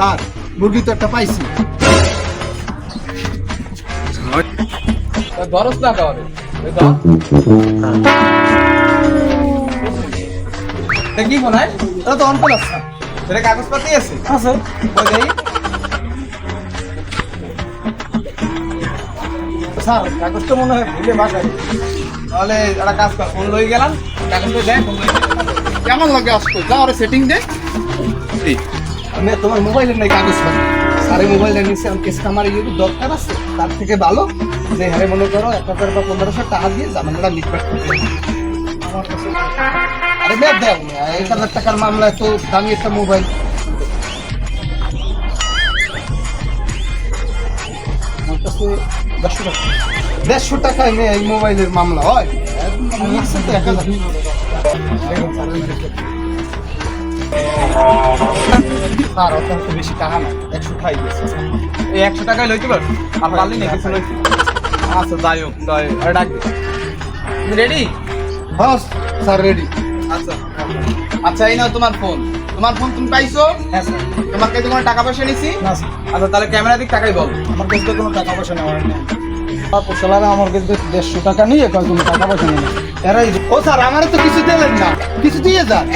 Sir মুরগি তো একটা পাইছি। দরস না কাওয়ারে কি মনে হয়? এটা তো অনপল আছে। এটা কাগজপাতি আছে। আছে। স্যার কাগজটা মনে হয় ভুলে বাসায়। তাহলে একটা কাজ কর ফোন লই গেলাম। কাগজটা দেখ কেমন লাগে আসতো? যা ওরা সেটিং দে। আমি তোমার মোবাইলের নাই কাগজ পাবো সারে মোবাইলটা নিচ্ছে আমি কেসটা আমার যদি দরকার আছে। তার থেকে ভালো যে হারে মনে করো, এক হাজার বা পনেরোশো টাকা দিয়ে জামানটা লিখবার আমার কাছে আরে মেয়ে দেও না এক হাজার টাকার মামলা এত দামি একটা মোবাইল দেড়শো টাকা। দেড়শো টাকায় মেয়ে এই মোবাইলের মামলা হয় তো এক স্যার, ওই দেখুন। স্যার অত বেশি টাকা না একশো খাই গেছে এই একশো টাকায় লইতে পার? আর পারলি না কিছু লইতে আচ্ছা যাই হোক তাই আরে ডাক তুমি রেডি বাস স্যার রেডি আচ্ছা আচ্ছা এই নাও তোমার ফোন তোমার ফোন তুমি পাইছো? হ্যাঁ স্যার। তোমার কাছে কোনো টাকা পয়সা নিছি না স্যার। আচ্ছা তাহলে ক্যামেরা দিক টাকাই বল। আমার কাছে তো কোনো টাকা পয়সা নেওয়ার নেই। পোশালারা আমার কাছে দেড়শো টাকা নিয়ে কয় টাকা পয়সা নেই। এরাই ও স্যার আমারও তো কিছু দিলেন না। কিছু দিয়ে যান